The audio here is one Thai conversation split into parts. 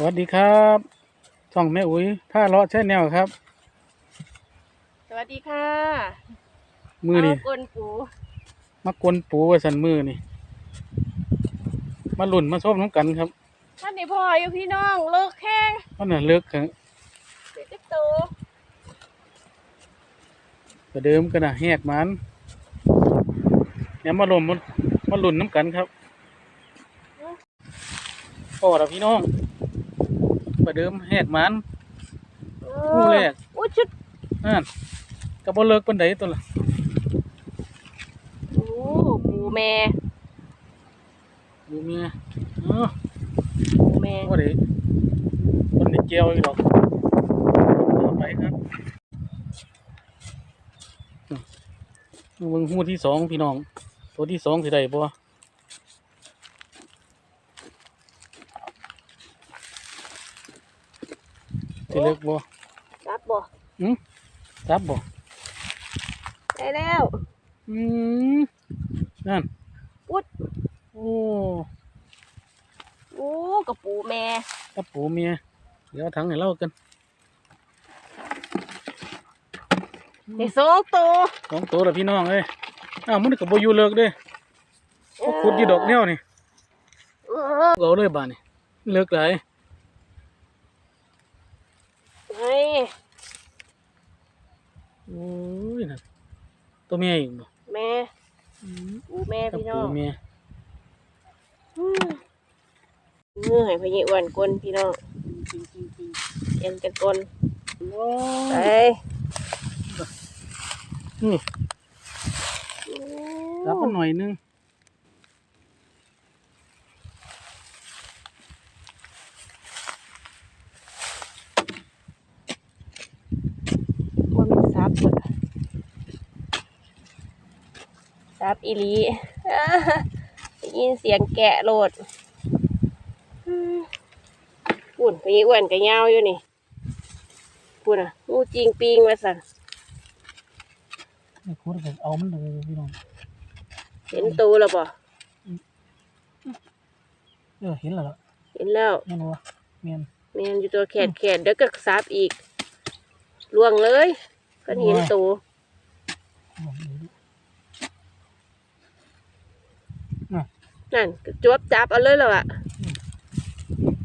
สวัสดีครับช่องแม่อุ้ยผ้าเลาะแช่แนวครับ สวัสดีค่ะมือนี่เากลปูมากวนปูไว้สันมือนี่ มาหลุ่นมาชมน้ำกันครับท่านนี่พ่ออยู่พี่น้องเลิกแข้งเพราะน่ะเลิกกันเด็กจะโตประเดิมกันนะแหกมันเนี่ยมาลมมามาหลุ่นน้ำกันครับพอแล้วพี่น้อง ประเดิมแหกมันคู่แรกอู้ชุดนั่นก็บ่เลิกปานใดตัวละโอ้ปูแม่ดูเมียเออปูแม่ว่าเด้คนได้เจียวอีกดอกเอาไปครับอืมเบิ่งหูที่สองพี่น้อง ตัวที่สองสิได้บ่ สิเลิกบ่รับบ่จับบ่ได้แล้วอืมนั่นอุ๊ดโอ้โอ้กับปูแม่กับปูเมียเดี๋ยวเอาถังให้เล่ากันได้สองตัวสองตัวแล้วพี่น้องเอ้ยอ้าวมันก็บ่อยู่เลิกเด้พวกขุดอยู่ดอกแนวนี่เออเอาเลยบาดนี่เลิกหลาย ให้ โอ้ยนั่นตัวเมียอีกบ่แม่ปูแม่กับพี่น้ปูองเมียอืมมือให้พญิอ้วนกลนพี่น้องเอ็นกันกลไปนี่รับมันหน่อยนึง ว่ามันซับหมดอะ ซับอีหลีอ่าได้ยินเสียงแกะโหลดอืมปุ่นไปอ้วนกับยาวอยู่นี่ปุ่นอะงูจริงปิงมาสั่นนี่ขุดก็เอามันเลยพี่น้องเห็นตูแล้วป่ะเออเห็นแล้วล่ะเห็นแล้วแม่นบ่แม่นแมนอยู่ตัวแขนแขนเดี๋ยวก็ซับอีกล่วงเลยก็เห็นตู บอกเลยดิ นั่นก็จวบจับเอาเลยแล้วอะ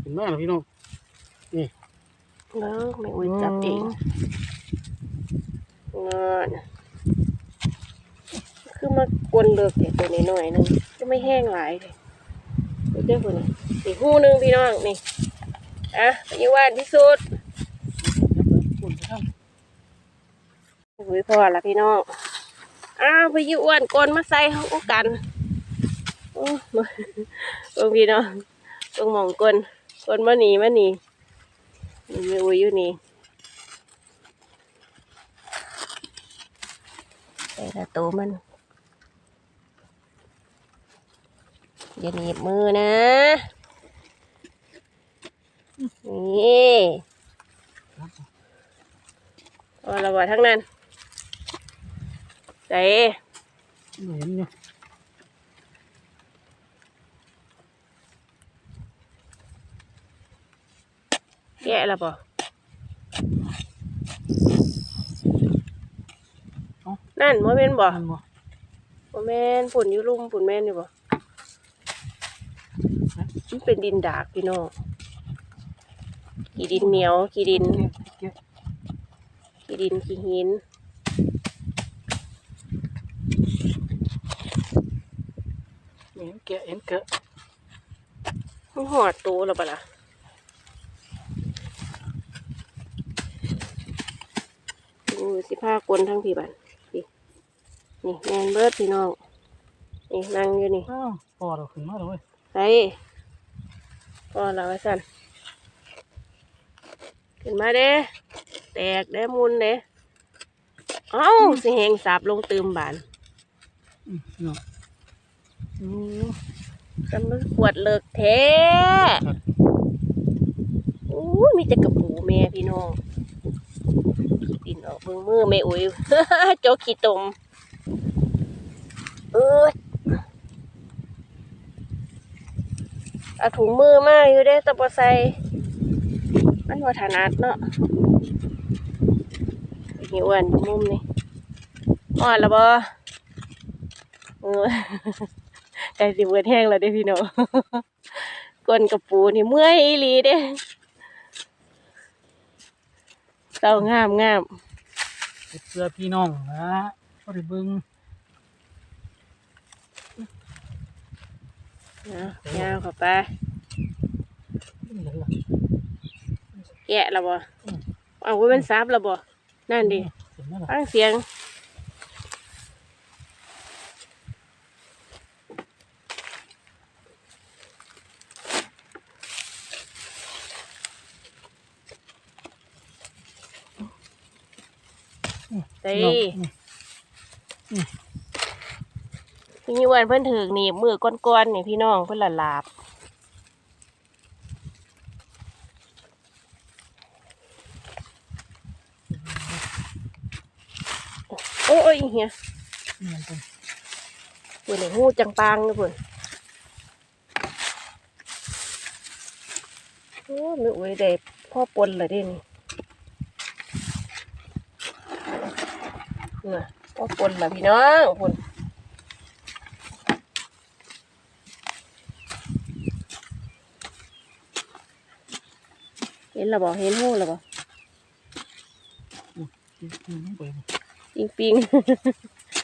เห็นมากแล้วพี่น้องเลิกไม่อุ้ยจับเองงอนคือมากวนเลิกแต่ตัวนี้หน่อยๆนึงก็ไม่แห้งหลายเลยเดี๋ยวเจ้าคนนี้นี่หูหนึงพี่น้องนี่อะไปอยี่ว่านที่สุดขุดไปทำอุ้ยพอละพี่น้องอ้าวไปอยี่อ้วนกลนมาใส่เขากัน โอ้มาเบิ่งพี่น้องเบิ่งมองกลนกลนมาหนีมาหนีนี่ไม่อุ้ยอยู่นี่แต่ละตัวมันอย่าหนีบมือนะ นี่เอาละวะทั้งนั้นใส่เห็นอยู่ แกะและบ่นั่นโมเมนบ่มันบ่โมเมนฝุ่นอยู่ลุ่มฝุ่นแม่นอยู่บ่มันเป็นดินดากพี่น้องขี้ดินเหนียวขี้ดินเก็บขี้ดินขี้หินเห็นแกะเห็นแกะมันหอดตัวแล้วปะล่ะ ดูสิผ้ากลทั้งพี่บันพี่นี่แมนเบิร์ดพี่น้อง นี่นั่งอยู่นี่อ้าวพอเราขึ้นมาแล้วเว้ยไปก็เราไว้สั่นขึ้นมาเด้ แตกเด้มุนเด้เอ้าสิแหงสับลงตืมบานอืมเนาะโอ้กำลังปวดเลิกแท้อู้ยมีแต่กระปูแม่พี่น้อง ดินออกเบิ่งมือแม่อุ้ยโจกขี้ตมเออเอาถุงมือมาอยู่เด้ตะปอใส่มันว่าถนัดเนาะหิวอ้วนมุมนี่อ่อนและบ่เออใจสิเบิดแห้งแล้วเด้พี่น้องก้นกับปูนี่เมื่อยอีหลีเด้ เต้างามงามเฮ็ดเพื่อพี่น้องนะบ่ได้เบิ่งนะยาวเข้าไปนี่ล่ะแกะและบ่เอาไว้เป็นซับและบ่นั่นดิเห็นไหมล่ะฟังเสียง น้องนี่พี่ยี่วันเพิ่นถึงนี่มือก้อนๆนี่พี่น้องเพิ่นละลาบโอ้ยเฮียเป็นเพิ่นหูจังปางเลยเพิ่นโอ้ไม่อวยได้พ่อปนเลยดินี่ น่ะพ่อปนละพี่น้องเพิ่นเห็นและบ่เห็นหูและบ่ที่ที่มันเป็นปิงปิง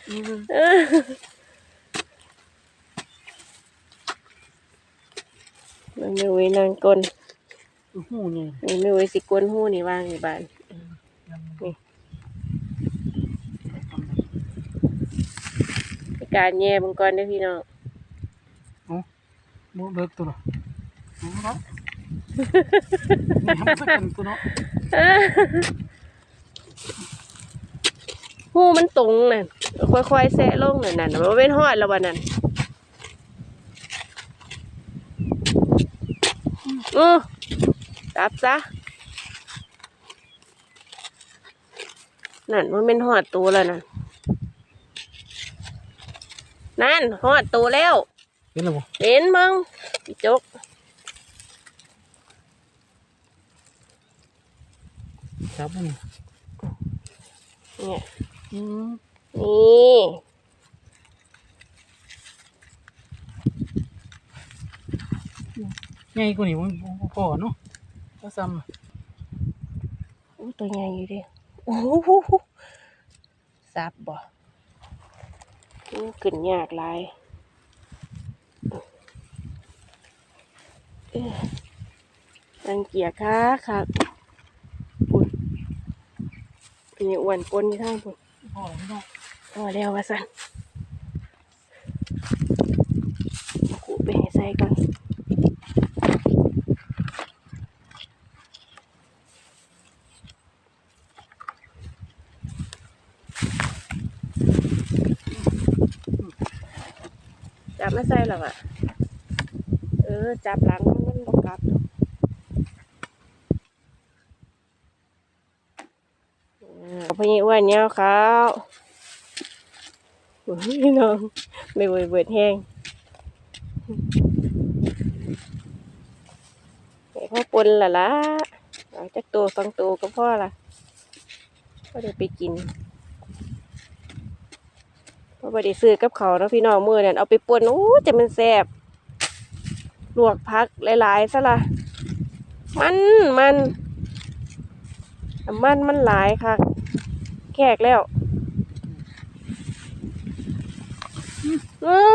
อืมเออมันไม่ไว้นางกลคือหูนี่นี่ไม่ไว้สิกลหูนี่ว่างอยู่บ้านยังนี่ ใน การแย่มังกรเด้อพี่น้องบ่เลิกตัวละเอาละนี่ทำสักกันตัวเนาะหูมันตรงน่ะค่อยๆแซะลงน่ะนั่นน่ะมันเป็นหอดแล้ววันนั้นอือจับซะนั่นมันเป็นหอดตัวแล้วน่ะ นั่นหอดตัวแล้ว เห็นแล้วบ่เห็นมึงพี่จกจับมันเนี่ยอืมนี่ใหญ่กว่านี้มันบ่พอเนาะก็ซ้ำอู้ตัวใหญ่อยู่ดิโอ้โหซับบ่อู้ ขึ้นยากหลายรังเกียจค่ะค่ะปุ่นเป็นอ้วนปนที่ทางปุ่นพอแล้วเนาะพอแล้วว่าสันกูไปให้ใส่ก่อน ไม่ใส่หรอกอะเออ จับหลังมันบกกลับดอกอ่าพญอ้วนเนี่ยเขาพี่น้องไม่เบิดเบิดแห้งไอ้พ่อปนล่ะละเอาจักตัวสองตัวก็พ่อละก็เดี๋ยวไปกิน เพราะว่าได้ซื้อกับเขาเนาะพี่น้องมือนั่นเอาไปป่วนโอ้จะมันแซ่บลวกพักหลายๆซะละมันมันมันมันหลายค่ะแขกแล้วเออ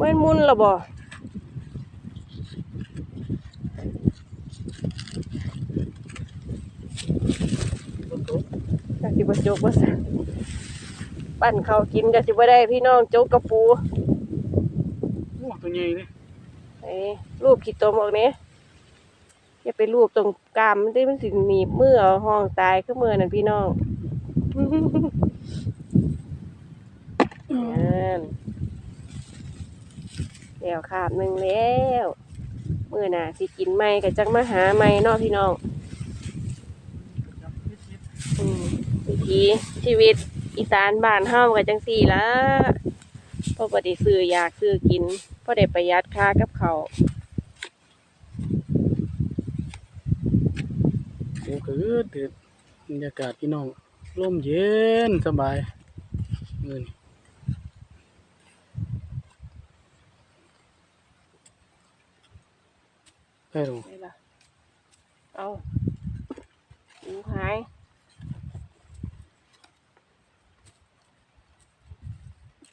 มันมุนและบ่กะสิบจกว่า ซั่นปั่นข้าวกินกะสิบ่ได้พี่น้องจกกระปูโอ้ตัวใหญ่เลยไอ้รูปขี้ตมออกนี้อย่าไปรูปตรงกรามมันได้มันสิหนีบมือเอาห้องตายคือมือนั่นพี่น้องนั่นแล้วขาบหนึ่งแล้วมื่อหน่ะสิกินไม่ก็จักมาหาไม่เนาะพี่น้องจับนิดอืมวิถีชีวิต อีสานบ้านเฮาก็จังสี่ละพอบ่ได้ซื้ออยากซื้อกินพอได้ประหยัดค่ากับเขาวเดี๋ยวก็อืดตืดบรรยากาศพี่น้องลมเย็นสบายเงินไปลงไปละเอาอูหาย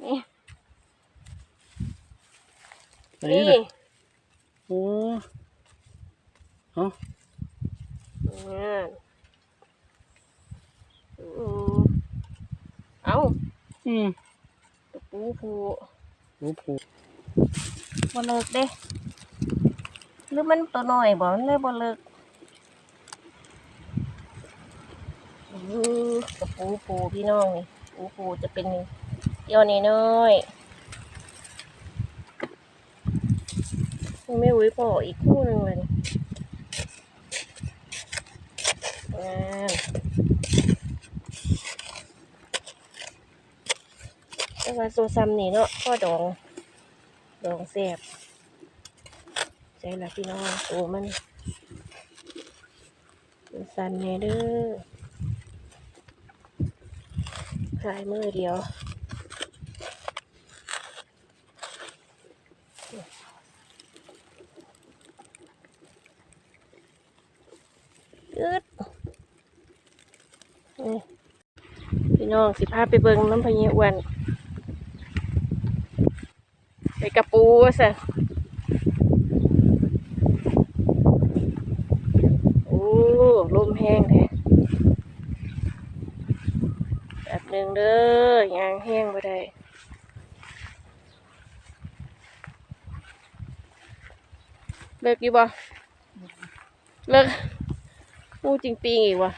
นี่ไหนนี่น่ะโอ้เอ้าอ่าอืมเอาอืมตะปูผูโอ้ผูบ่เลิกเด้หรือมันตัวน้อยบ่มันเลยบ่เลิกอือตะปูผูพี่น้องนี่ปูผูจะเป็นเกี่ ยวน้อยยังไม่อุ้ยพออีกคู่หนึ่งเลยมาแต่ว่าโซซัมนี่เนาะพ่อดอง ดองแซ่บใช่ละพี่น้องโอ้มันมันสั่นแน่เด้อขายมือเดียวยืดนี่พี่ น้องสิพาไปเบิ่งน้ำพะเยอ้วันไปกระปูว่าซะโอ้ลมแห้งแท้แบบหนึ่งเด้อยางแห้งไปได้เลิกอยู่บ่เลิกปูจริงปีงอีกวะ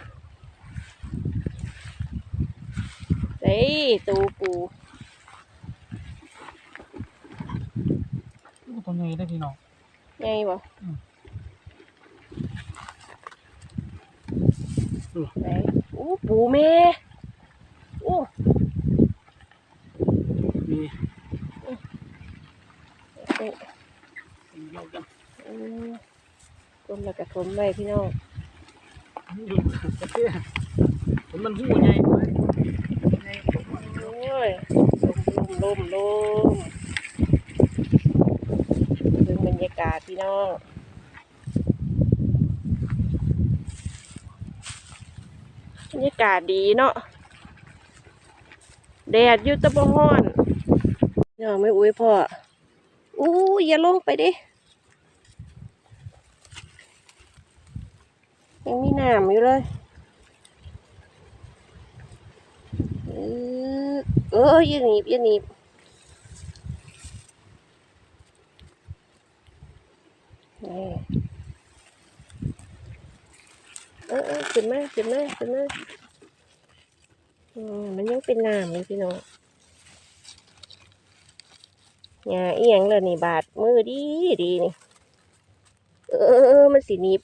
เฮ้ยตูปูตัวนี้ได้พี่น้องไงบ่อืมไหนอู้ปูแม่อู้มีเอ้ยเยอะกันอืมกลมแล้วก็ทมไว้พี่น้องอยู่กระเตี้ยผมมันหูใหญ่เลยใหญ่ผมว่าโอ้ ยลมลมลมดูบรรยากาศพี่น้องบรรยากาศดีเนาะแดดอยู่ตะบฮ้อนน้องไม่อุ้ยพ่ออู้อย่าลงไปดิยังมีน้ำอยู่เลย เออเอย่าหนีบอย่าหนีบเออเออขึ้นมาขึ้นมาขึ้นมาอืมมันยังเป็นน้ำเลยพี่น้องหญ้าเอียงเลยนี่บาดมือดีดีนี่ เออ มันสีนิบ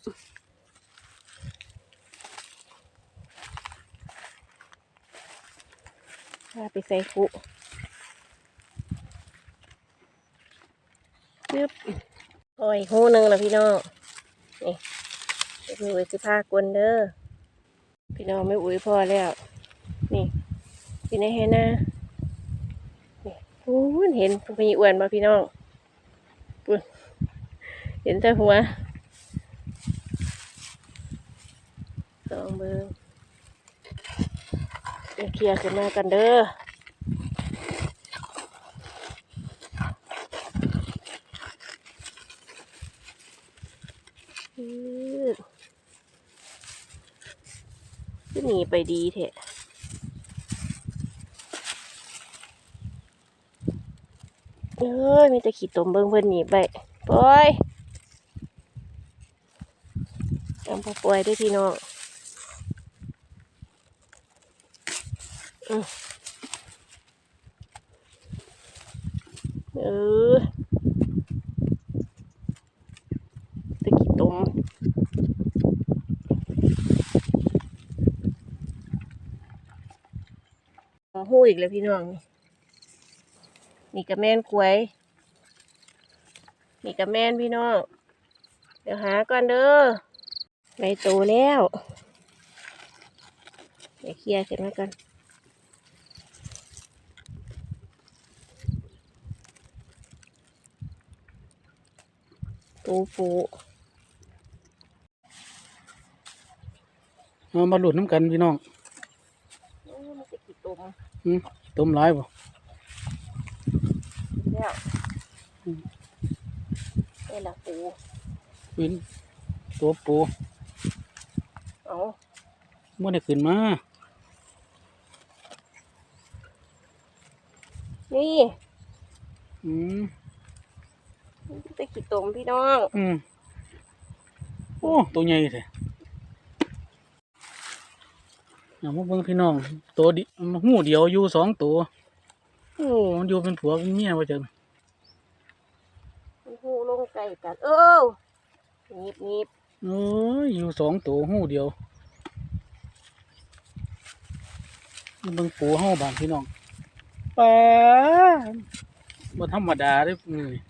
พาไปใส่คุยึบโอ้ยหูหนึ่งแล้วพี่น้องนี่เดี๋ยวมีอุ้ยสิพากวนเด้อพี่น้องไม่อุ้ยพอแล้ว นี่พี่ในเห็นนะนี่พูนเห็นพี่อ้วนมาพี่น้องพูนเห็นแต่หัวสองเบอร์ เคลียร์ขึ้นมากันเด้ออือก็หนีไปดีเถอะเอ้ยมีแต่ขีดตมเบิ่งเพิ่อนหนีไปป่อยจำพอปล่อยด้วยพี่น้องอืม เออตะกี้ตมหอหูอีกแล้วพี่น้อง นี่กระแม่นกล้วย นี่กระแม่นพี่น้อง เดี๋ยวหาก่อนเด้อในโตแล้ว เดี๋ยวเคลียร์ขึ้นมาก่อน ปูปูเอามาหลุดน้ำกันพี่น้องโอ้มันจะกี่ตุ่มอืมต้มหลายบ่แล้วนี่แหละปูวินตัวปูเอาเมื่อได้ขึ้นมา นี่ อืม มันจะกี่ตุ่มพี่น้องอืมโอ้ตัวใหญ่แท้อย่ามาเบิ่งพี่น้อง ตัวดิหูเดียวอยู่สองตัว โอ้มันอยู่เป็นผัวเป็นเมียว่าจังมันหูลงไก่กัน เออหนีบหนีบเอ้ยอยู่สองตัวหูเดียวมาเบิ่งปูเฮาบ้านพี่น้องป้าบ่ธรรมดาเด้อมื้อนี้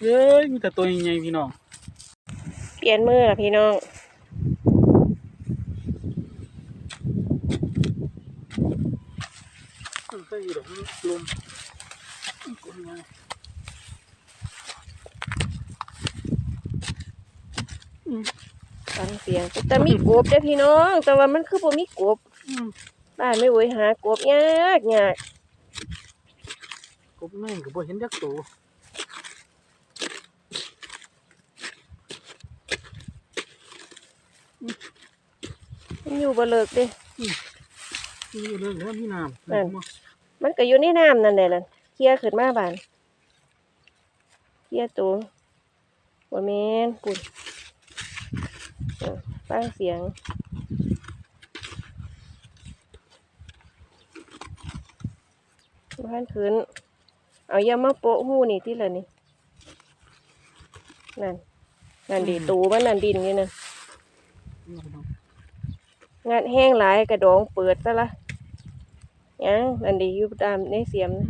เอ้ยมีแต่ตัวใหญ่ๆพี่น้อง เปลี่ยนมือละพี่น้องใส่ดอกลมกดมาฟังเสียงแต่มีกบเด้อพี่น้อง แต่ว่ามันคือบ่มีกบอืมบ้านไม่ไหวหากบยากยากกบแม่งก็บ่เห็นจักตัว มันอยู่บ่เลิกเด้มีอยู่เลยแล้วมีน้ำนั่นมันก็อยู่ในน้ำนั่นแหละล่ะเคลียร์ขึ้นมาบานเคลียร์ตัวบ่แม่นปุ่นเออฟังเสียงบ้านขึ้น เอาอยามาโปะหูนี่ที่ละนี่นั่นนั่นดีตูมันนั่นดินนี่นั่น งานแห้งหลายกระดองเปิดซะละยังนั่นดีอยู่ตามในเสียมนะ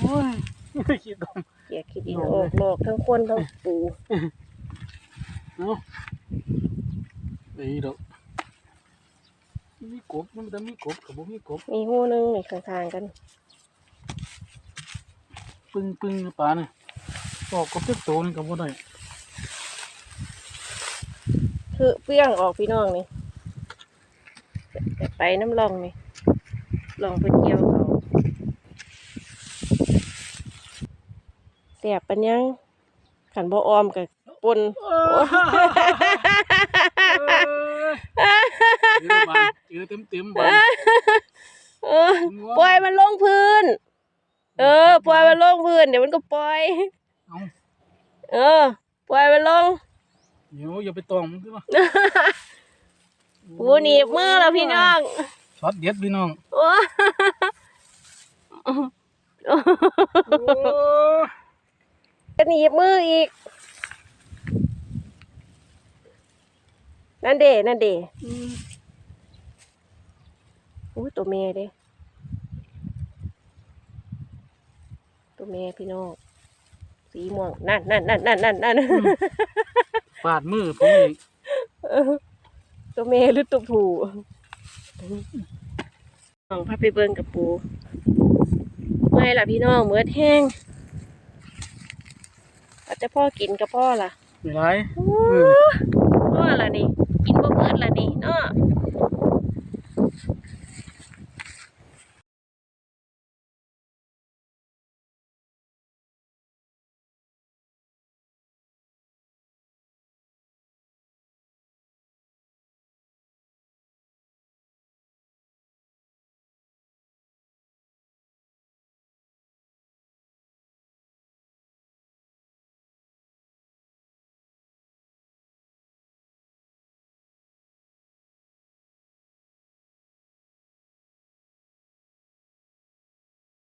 โอ้ยไม่คิดตรงเกียคิดอินออกนอกทั้งคนทั้งปูเนาะไอ้ดอกมีกบมันแต่มีกบกับบ่มีกบมีหูหนึงนี่ข้างๆกัน ปึ้งปึ้งปลาเนี่ยออกกบจักตัวนี่ก็บ่ได้ คือเปรี้ยงออกพี่น้องนี่แต่ไปน้ำลองนี่ลองไปเกี่ยวเขาแสบปัญญังขันบ่ออมกับปนเจอเต็มเต็มๆบานเออปล่อยมันลงพื้น เออ ปล่อยมันลงพื้น เดี๋ยวมันก็ปล่อย เอาเออปล่อยมันลง เดี๋ยวอย่าไปตองมันสิวะปูหนีบมือแล้วพี่น้องช็อตเด็ดพี่น้องโอ้จะหนีบมืออีก นั่นเดนั่นเดอุ้ยตัวเมียเด้ตัวเมียพี่น้องสีม่วงนั่นนั่นนั่นนั่นนั่น นั่นปาดมือผมเองตัวเมียหรือตัวผู้น้องพาไปเบิ่งกับปูเมื่อยล่ะพี่น้องเมื่อแห้งอาจจะพ่อกินกับพ่อล่ะไม่ไรโอ้พ่อล่ะนี่ กินบ่เบิดล่ะนี่เนาะ